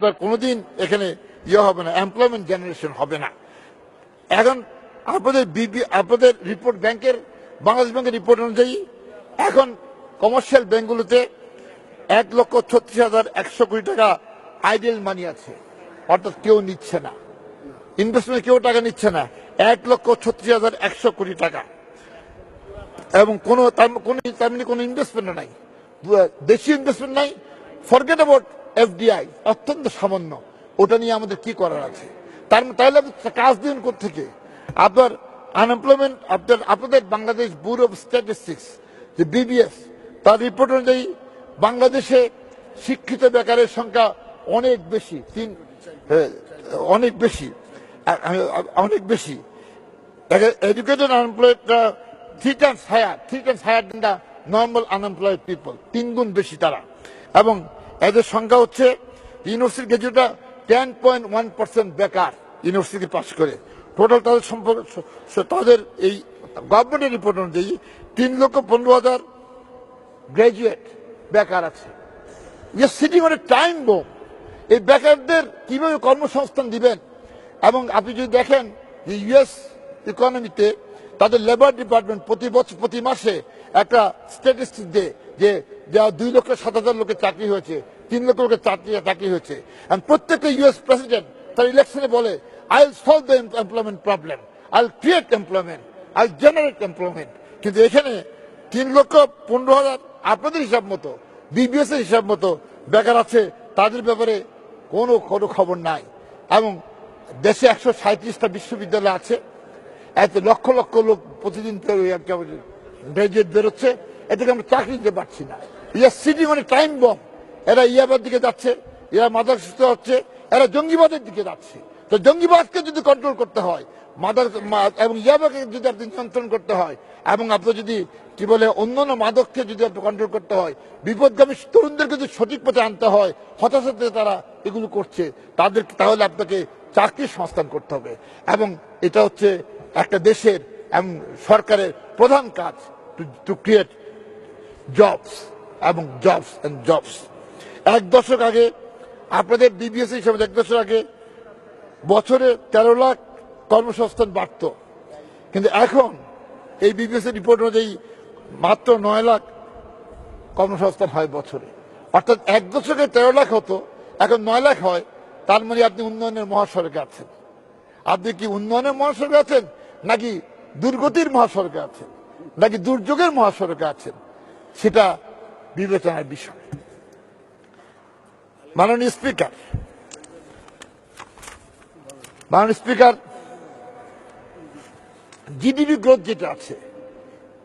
আপনার কোনোদিন এখানে ইয়ে হবে না এমপ্লয়মেন্ট জেনারেশন হবে না। এখন আপনাদের বিবি আপনাদের রিপোর্ট ব্যাংকের বাংলাদেশ ব্যাংকের রিপোর্ট অনুযায়ী এখন কমার্শিয়াল ব্যাংকগুলোতে এক লক্ষ ছত্রিশ হাজার একশো কোটি টাকা আইডিয়াল মানি আছে। অর্থাৎ কেউ নিচ্ছে না। ইনভেস্টমেন্ট কেউ টাকা নিচ্ছে না। এক লক্ষ ছত্রিশ হাজার একশো কোটি টাকা। এবং কোনো তার কোনো তার মানে কোনো ইনভেস্টমেন্ট নাই। দেশীয় ইনভেস্টমেন্ট নাই। ফরগেট অ্যাবাউট এফডিআই অত্যন্ত সামান্য। ওটা নিয়ে আমাদের কি করার আছে? তার তাহলে কাজ দিন থেকে আপনার আনএমপ্লয়মেন্ট আপনার আপনাদের বাংলাদেশ ব্যুরো অফ স্ট্যাটিস্টিক্স যে বিবিএস তার রিপোর্ট অনুযায়ী বাংলাদেশে শিক্ষিত বেকারের সংখ্যা অনেক বেশি তিন হ্যাঁ, অনেক বেশি অনেক বেশি। educated unemployed three three times three three times higher than normal unemployed people. তিন গুণ বেশি তারা। এবং এদের সংখ্যা হচ্ছে ইউনিভার্সিটি গ্রাজুয়েটরা টেন পয়েন্ট ওয়ান পার্সেন্ট বেকার, ইউনিভার্সিটি পাস করে। টোটাল তাদের সম্পর্ক তাদের এই গভর্নমেন্টের রিপোর্ট অনুযায়ী তিন লক্ষ পনেরো হাজার গ্রাজুয়েট বেকার আছে। ইয়ে সিটিং অন টাইম বোম এই বেকারদের কীভাবে কর্মসংস্থান দিবেন? এবং আপনি যদি দেখেন যে ইউএস ইকোনমিতে তাদের লেবার ডিপার্টমেন্ট প্রতি বছর, প্রতি মাসে একটা স্ট্যাটিস্টিক দেয় যে যা দুই লক্ষ সাত হাজার লোকের চাকরি হয়েছে, তিন লক্ষ লোকের চাকরি চাকরি হয়েছে। প্রত্যেকটা ইউএস প্রেসিডেন্ট তার ইলেকশনে বলে I will solve the employment problem I will create employment I will generate employment কিন্তু এখানে তিন লক্ষ পনেরো হাজার আপনাদের হিসাব মতো বিবিএস এর হিসাব মতো বেকার আছে, তাদের ব্যাপারে কোনো কোনো খবর নাই। এবং দেশে একশো সাঁত্রিশটা বিশ্ববিদ্যালয় আছে, এত লক্ষ লক্ষ লোক প্রতিদিন গ্রাজুয়েট বেরোচ্ছে এ থেকে আমরা চাকরি দিতে পারছি না। ইয়ার সিটি মানে টাইম বম এরা ইয়াবার দিকে যাচ্ছে, এরা সুস্থ হচ্ছে, এরা জঙ্গিবাদের দিকে যাচ্ছে। তো জঙ্গিবাদকে যদি কন্ট্রোল করতে হয় মাদক মা- এবং ইয়াবাকে যদি আপনি নিয়ন্ত্রণ করতে হয়, এবং আপনি যদি, কি বলে, অন্যান্য মাদককে যদি আপনি কন্ট্রোল করতে হয়, বিপদগামী তরুণদেরকে যদি সঠিক পথে আনতে হয় হতাশাতে তারা এগুলো করছে তাদের তাহলে আপনাকে চাকরির সংস্থান করতে হবে। এবং এটা হচ্ছে একটা দেশের এবং সরকারের প্রধান কাজ টু ক্রিয়েট জবস এবং জবস এন্ড জবস এক দশক আগে, আপনাদের বিবিএস হিসাবে এক দশক আগে, বছরে তেরো লাখ কর্মসংস্থান বাড়ত। কিন্তু এখন, এই বিবিএস রিপোর্ট অনুযায়ী মাত্র নয় লাখ কর্মসংস্থান হয় বছরে। অর্থাৎ এক দশকে তেরো লাখ হতো, এখন নয় লাখ হয়। তার মানে আপনি উন্নয়নের মহাসড়কে আছেন। আপনি কি উন্নয়নের মহাসড়কে আছেন, নাকি দুর্গতির মহাসড়কে আছেন, নাকি দুর্যোগের মহাসড়কে আছেন, সেটা বিবেচনার বিষয়। মাননীয় স্পিকার মাননীয় স্পিকার, জিডিপি গ্রোথ যেটা আছে,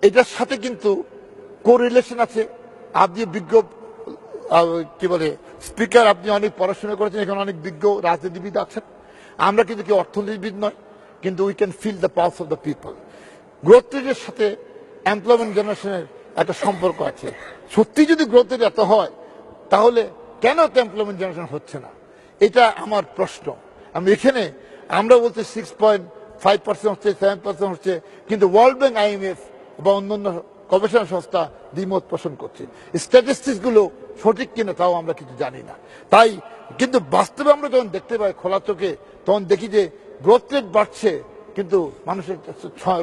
এটার সাথে কিন্তু কোরিলেশন আছে। আপনি বিজ্ঞ কি বলে, স্পিকার, আপনি অনেক পড়াশোনা করেছেন, এখানে অনেক বিজ্ঞ রাজনীতিবিদ আছেন। আমরা কিন্তু কি অর্থনীতিবিদ নয়। কিন্তু we can feel the pulse of the people growth রেটের সাথে এমপ্লয়মেন্ট জেনারেশনের একটা সম্পর্ক আছে। সত্যি যদি গ্রোথ রেট এত হয়, তাহলে কেন তো এমপ্লয়মেন্ট জেনারেশন হচ্ছে না? এটা আমার প্রশ্ন। আমি এখানে, আমরা বলছি সিক্স পয়েন্ট ফাইভ পার্সেন্ট হচ্ছে সেভেন পার্সেন্ট হচ্ছে, কিন্তু ওয়ার্ল্ড ব্যাংক আইএমএফ বা অন্যান্য গবেষণা সংস্থা দ্বিমত পোষণ করছে। স্ট্যাটিস্টিক্সগুলো সঠিক কিনা তাও আমরা কিছু জানি না। তাই, কিন্তু বাস্তবে আমরা যখন দেখতে পাই খোলা চোখে, তখন দেখি যে গ্রোথ রেট বাড়ছে, কিন্তু মানুষের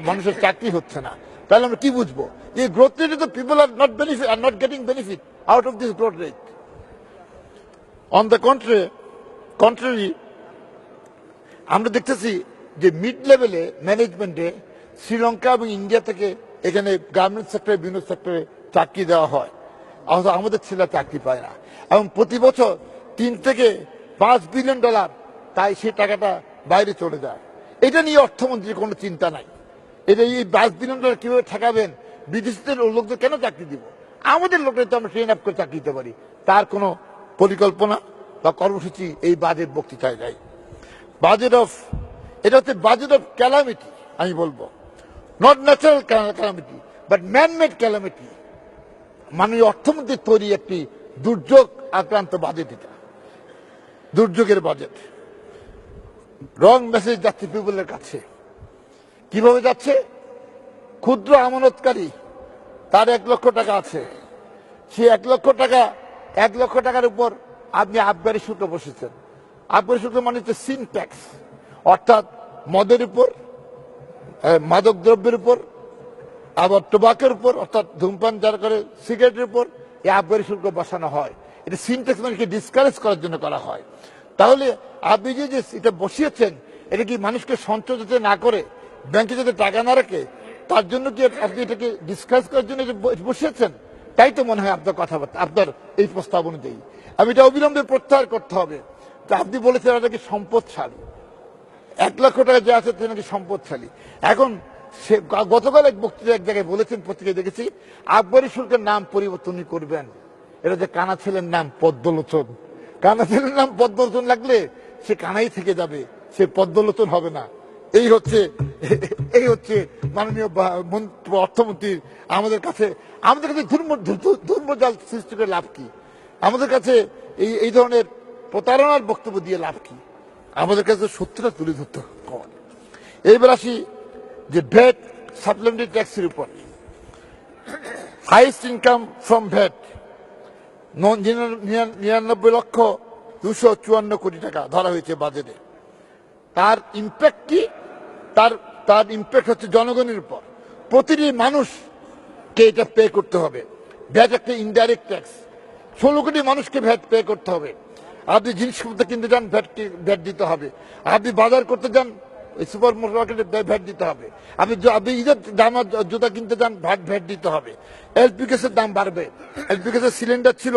মানুষের চাকরি হচ্ছে না। তাহলে আমরা কি বুঝব? এই গ্রোথ রেটে তো people are not benefit are not getting benefit out of this growth rate on the country contrary আমরা দেখতেছি যে মিড লেভেলে ম্যানেজমেন্টে শ্রীলঙ্কা এবং ইন্ডিয়া থেকে এখানে গার্মেন্ট সেক্টরে বিভিন্ন সেক্টরে চাকরি দেওয়া হয়। অথচ আমাদের ছেলে চাকরি পায় না। এবং প্রতি বছর তিন থেকে পাঁচ বিলিয়ন ডলার তাই সেই টাকাটা বাইরে চলে যায়। এটা নিয়ে অর্থমন্ত্রীর কোনো চিন্তা নাই। এটা এই বিলিয়ন ডলার কীভাবে ঠেকাবেন? বিদেশিদের লোকদের কেন চাকরি দিব? আমাদের লোকের তো আমরা ট্রেন আপ করে চাকরি দিতে পারি। তার কোনো পরিকল্পনা বা কর্মসূচি এই বাজেট বক্তৃতায় নাই। বাজেট অফ এটা হচ্ছে বাজেট অফ ক্যালামিটি আমি বলব। Not natural calamity but man made calamity মাননীয় অর্থমন্ত্রীর তৈরি একটি দুর্যোগ আক্রান্ত বাজেট এটা। দুর্যোগের বাজেট রং মেসেজ যাচ্ছে পিপলের কাছে। কীভাবে যাচ্ছে? ক্ষুদ্র আমানতকারী, তার এক লক্ষ টাকা আছে। সে এক লক্ষ টাকা, এক লক্ষ টাকার উপর আপনি আবগারি সুতো বসেছেন। আবগারি শুল্ক মানে হচ্ছে সিন ট্যাক্স অর্থাৎ মদের উপর মাদক দ্রব্যের উপর, আবার টোবাকের উপর, অর্থাৎ ধূমপান যারা করে সিগারেটের উপর, এই আবগারি শুল্ক বসানো হয়। এটা সিনটেক্স মানুষকে ডিসকারেজ করার জন্য করা হয়। তাহলে আপনি যে এটা বসিয়েছেন, এটা কি মানুষকে সঞ্চয় যাতে না করে, ব্যাংকে যাতে টাকা না রাখে, তার জন্য কি আপনি এটাকে ডিসকাস করার জন্য বসিয়েছেন? তাই তো মনে হয় আপনার কথাবার্তা, আপনার এই প্রস্তাব অনুযায়ী। আমি এটা অবিলম্বে প্রত্যাহার করতে হবে। তো আপনি বলেছেন এটা কি সম্পদশালী। এক লক্ষ টাকা যে আছে সে নাকি সম্পদশালী। এখন সে গতকাল এক বক্তৃতা এক জায়গায় বলেছেন, পত্রিকায় দেখেছি, আকবরী শুল্কের নাম পরিবর্তনই করবেন। এটা যে কানা ছেলের নাম পদ্মলোচন। কানা ছেলের নাম পদ্মলোচন লাগলে সে কানাই থেকে যাবে, সে পদ্মলোচন হবে না। এই হচ্ছে এই হচ্ছে মাননীয় অর্থমন্ত্রীর আমাদের কাছে আমাদের কাছে ধর্ম ধর্মজাল সৃষ্টি করে লাভ কি? আমাদের কাছে এই এই ধরনের প্রতারণার বক্তব্য দিয়ে লাভ কি? আমাদের কাছে সত্যটা তুলে ধরতে হবে। এইবার আসি যে ভ্যাট সাপ্লিমেন্টারি ট্যাক্সের উপর। হাইস্ট ইনকাম ফ্রম ভ্যাট নিরানব্বই লক্ষ দুশো চুয়ান্ন কোটি টাকা ধরা হয়েছে বাজেটে। তার ইম্প্যাক্ট কি? তার তার ইম্প্যাক্ট হচ্ছে জনগণের উপর। প্রতিটি মানুষকে এটা পে করতে হবে। ভ্যাট একটা ইনডাইরেক্ট ট্যাক্স ষোলো কোটি মানুষকে ভ্যাট পে করতে হবে। আপনি জিনিসপত্র কিনতে যান ভ্যাট ভ্যাট দিতে হবে। আপনি বাজার করতে যান সুপার মার্কেটে ভ্যাট দিতে হবে। আপনি আপনি ঈদের দাম জুতা কিনতে যান ভ্যাট ভ্যাট দিতে হবে। এলপি গ্যাসের দাম বাড়বে। এলপি গ্যাসের সিলিন্ডার ছিল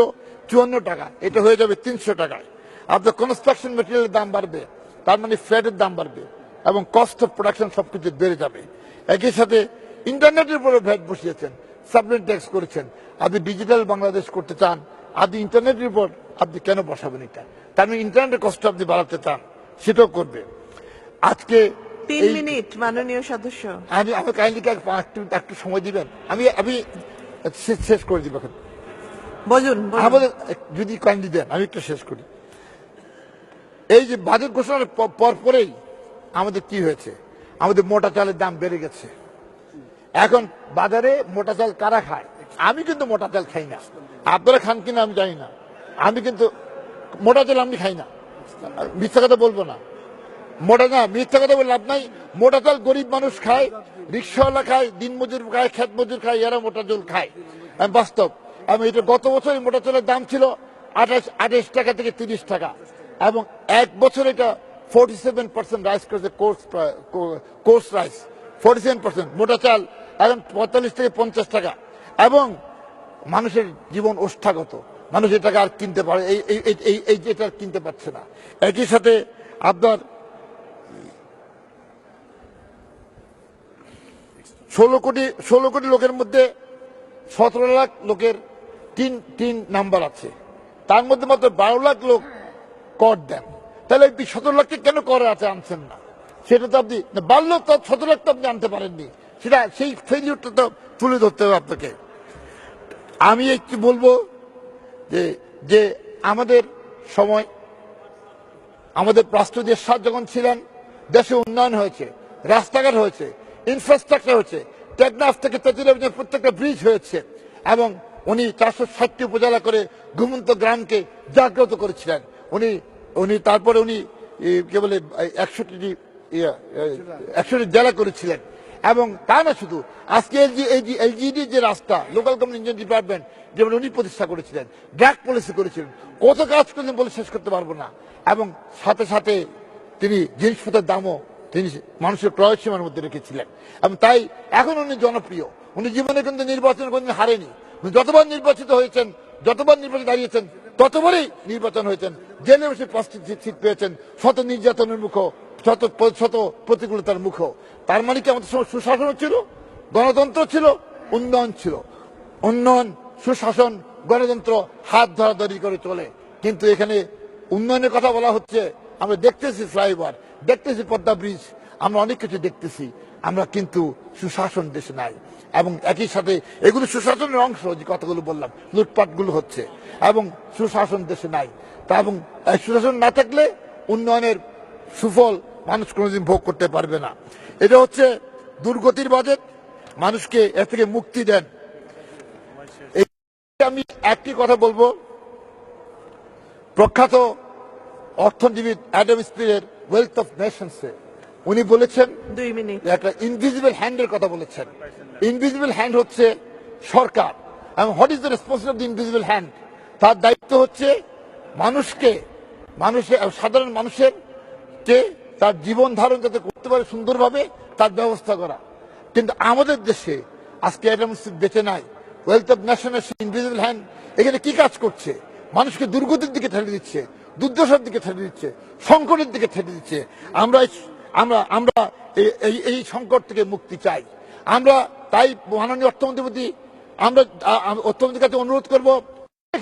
চুয়ান্ন টাকা, এটা হয়ে যাবে তিনশো টাকায়। আপনার কনস্ট্রাকশন মেটেরিয়ালের দাম বাড়বে, তার মানে ফ্ল্যাটের দাম বাড়বে এবং কস্ট অফ প্রোডাকশন সবকিছু বেড়ে যাবে। একই সাথে ইন্টারনেটের উপরে ভ্যাট বসিয়েছেন সাবলেন্ট ট্যাক্স করেছেন। আপনি ডিজিটাল বাংলাদেশ করতে চান, আপনি ইন্টারনেটের উপর আপনি কেন বসাবেন এটা? তার মানে ইন্টারনেটের কষ্ট আপনি বাড়াতে চান, সেটাও করবে। আজকে তিন মিনিট মাননীয় সদস্য। আমি আমি কাইন্ডলি একটু একটু সময় দিবেন? আমি আমি শেষ- করে দিব এখন। বলুন। আমাদের যদি কাইন্ডলি দেন আমি একটু শেষ করি। এই যে বাজেট ঘোষণার প- পর পরেই আমাদের কি হয়েছে? আমাদের মোটা চালের দাম বেড়ে গেছে। এখন বাজারে মোটা চাল কারা খায়? আমি কিন্তু মোটা চাল খাই না। আপনারা খান কিনা আমি জানি না। আমি কিন্তু মোটা চাল আমি খাই না। মিথ্যা কথা বলব না। মোটা না, মিথ্যা কথা বলে লাভ নাই। মোটা চাল গরিব মানুষ খায়, রিক্সাওয়ালা খায় দিনমজুর খায়, খেত মজুর খায়, এরা মোটা চাল খায়। আমি বাস্তব, আমি এটা গত বছর মোটা চালের দাম ছিল আঠাশ আঠাশ টাকা থেকে তিরিশ টাকা। এবং এক বছর এটা ফোর্টি সেভেন পার্সেন্ট রাইস করেছে coarse coarse rice forty seven percent মোটা চাল, এখন পঁয়তাল্লিশ থেকে পঞ্চাশ টাকা। এবং মানুষের জীবন ওষ্ঠাগত, মানুষ এই টাকা আর কিনতে পারে, এই এই, এই- এই এই এটা আর কিনতে পারছে না। একই সাথে আপনার ষোলো কোটি ষোলো কোটি লোকের মধ্যে সতেরো লাখ লোকের তিন তিন নাম্বার আছে। তার মধ্যে মাত্র বারো লাখ লোক কর দেন। তাহলে সতেরো লাখকে কেন কর আছে আনছেন না? সেটা তো আপনি লাখ তো সতেরো লাখ তো আপনি আনতে পারেননি। সেটা, সেই ফেলিউরটা তো তুলে ধরতে হবে আপনাকে। আমি একটু বলব যে যে আমাদের সময়, আমাদের রাষ্ট্রদের সাত যখন ছিলেন, দেশে উন্নয়ন হয়েছে, রাস্তাঘাট হয়েছে ইনফ্রাস্ট্রাকচার হয়েছে। টেকনাফ থেকে তেতুলিয়া প্রত্যেকটা ব্রিজ হয়েছে এবং উনি চারশো ষাটটি উপজেলা করে ঘুমন্ত গ্রামকে জাগ্রত করেছিলেন। উনি উনি তারপরে উনি কে বলে একষট্টি একষট্টি জেলা করেছিলেন। এবং তা না শুধু, আজকে এলজি এলজিডি যে রাস্তা লোকাল ইঞ্জিনিয়ার ডিপার্টমেন্ট যেমন উনি প্রতিষ্ঠা করেছিলেন ড্রাগ পলিসি করেছিলেন, কত কাজ করেছেন বলে শেষ করতে পারব না। এবং সাথে সাথে তিনি জিনিসপত্রের দামও তিনি মানুষের ক্রয় সীমার মধ্যে রেখেছিলেন। এবং তাই এখন উনি জনপ্রিয়। উনি জীবনে কিন্তু নির্বাচন কোনদিন হারেনি। উনি যতবার নির্বাচিত হয়েছেন, যতবার নির্বাচন দাঁড়িয়েছেন, ততবারই নির্বাচন হয়েছেন। জেলে বসে সিট পেয়েছেন। শত নির্যাতনের মুখ শত শত প্রতিকূলতার মুখ তার মানে কি আমাদের সময় সুশাসন ছিল? গণতন্ত্র ছিল? উন্নয়ন ছিল। উন্নয়ন, সুশাসন, গণতন্ত্র হাত ধরাধরি করে চলে। কিন্তু এখানে উন্নয়নের কথা বলা হচ্ছে আমরা দেখতেছি ফ্লাইওভার, দেখতেছি পদ্মা ব্রিজ, আমরা অনেক কিছু দেখতেছি। আমরা কিন্তু সুশাসন দেশে নাই। এবং একই সাথে এগুলো সুশাসনের অংশ, যে কথাগুলো বললাম, লুটপাটগুলো হচ্ছে। এবং সুশাসন দেশে নাই। তা এবং সুশাসন না থাকলে উন্নয়নের সুফল মানুষ কোনোদিন ভোগ করতে পারবে না। এটা হচ্ছে দুর্গতির বাজেট। মানুষকে এর থেকে মুক্তি দেন। আমি একটি কথা বলব। প্রখ্যাত অর্থনীতিবিদ অ্যাডাম স্পিরের ওয়েলথ অফ নেশনসে উনি বলেছেন দুই মিনিট। একটা ইনভিজিবল হ্যান্ডের কথা বলেছেন। ইনভিজিবল হ্যান্ড হচ্ছে সরকার। এবং what is the responsibility of the invisible hand তার দায়িত্ব হচ্ছে মানুষকে মানুষের সাধারণ মানুষের কে তার জীবন ধারণ যাতে করতে পারে সুন্দরভাবে তার ব্যবস্থা করা। কিন্তু আমাদের দেশে আজকে অ্যাডাম স্মিথ বেঁচে নাই। ওয়েলথ অফ ন্যাশনের ইনভিজিবল হ্যান্ড এখানে কি কাজ করছে? মানুষকে দুর্গতির দিকে ঠেলে দিচ্ছে। দুর্দশার দিকে ঠেলে দিচ্ছে, সংকটের দিকে ঠেলে দিচ্ছে। আমরা আমরা আমরা এই- এই সংকট থেকে মুক্তি চাই। আমরা তাই মাননীয় অর্থমন্ত্রীপতি আমরা অর্থমন্ত্রীর কাছে অনুরোধ করব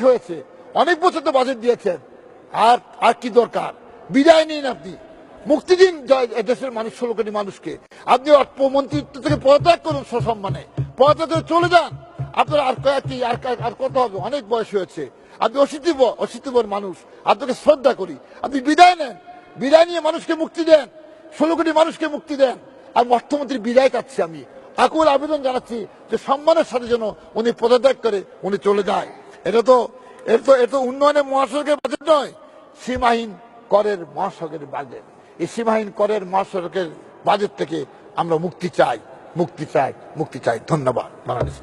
হয়েছে, অনেক বছর তো বাজেট দিয়েছেন, আর আর কি দরকার? বিদায় নিন আপনি। মুক্তি দিন দেশের মানুষ, ষোলো কোটি মানুষকে। আপনি অর্থমন্ত্রিত্ব থেকে পদত্যাগ করুন সসম্মানে। পদত্যাগ করে চলে যান। আপনার আর কয়েকটি, আর কত হবে? অনেক বয়স হয়েছে। আপনি অশীতিব অশীতিবর মানুষ। আপনাকে শ্রদ্ধা করি। আপনি বিদায় নেন। বিদায় নিয়ে মানুষকে মুক্তি দেন। ষোলো কোটি মানুষকে মুক্তি দেন। আর অর্থমন্ত্রী বিদায় চাচ্ছি আমি। আকুল আবেদন জানাচ্ছি যে সম্মানের সাথে যেন উনি পদত্যাগ করে উনি চলে যায়। এটা তো এটা তো, এটা উন্নয়নের মহাসড়কের বাজেট নয়। সীমাহীন করের মহাসড়কের বাজেট এই সীমাহীন করের মহাসড়কের বাজেট থেকে আমরা মুক্তি চাই। মুক্তি চাই মুক্তি চাই। ধন্যবাদ। বাংলাদেশ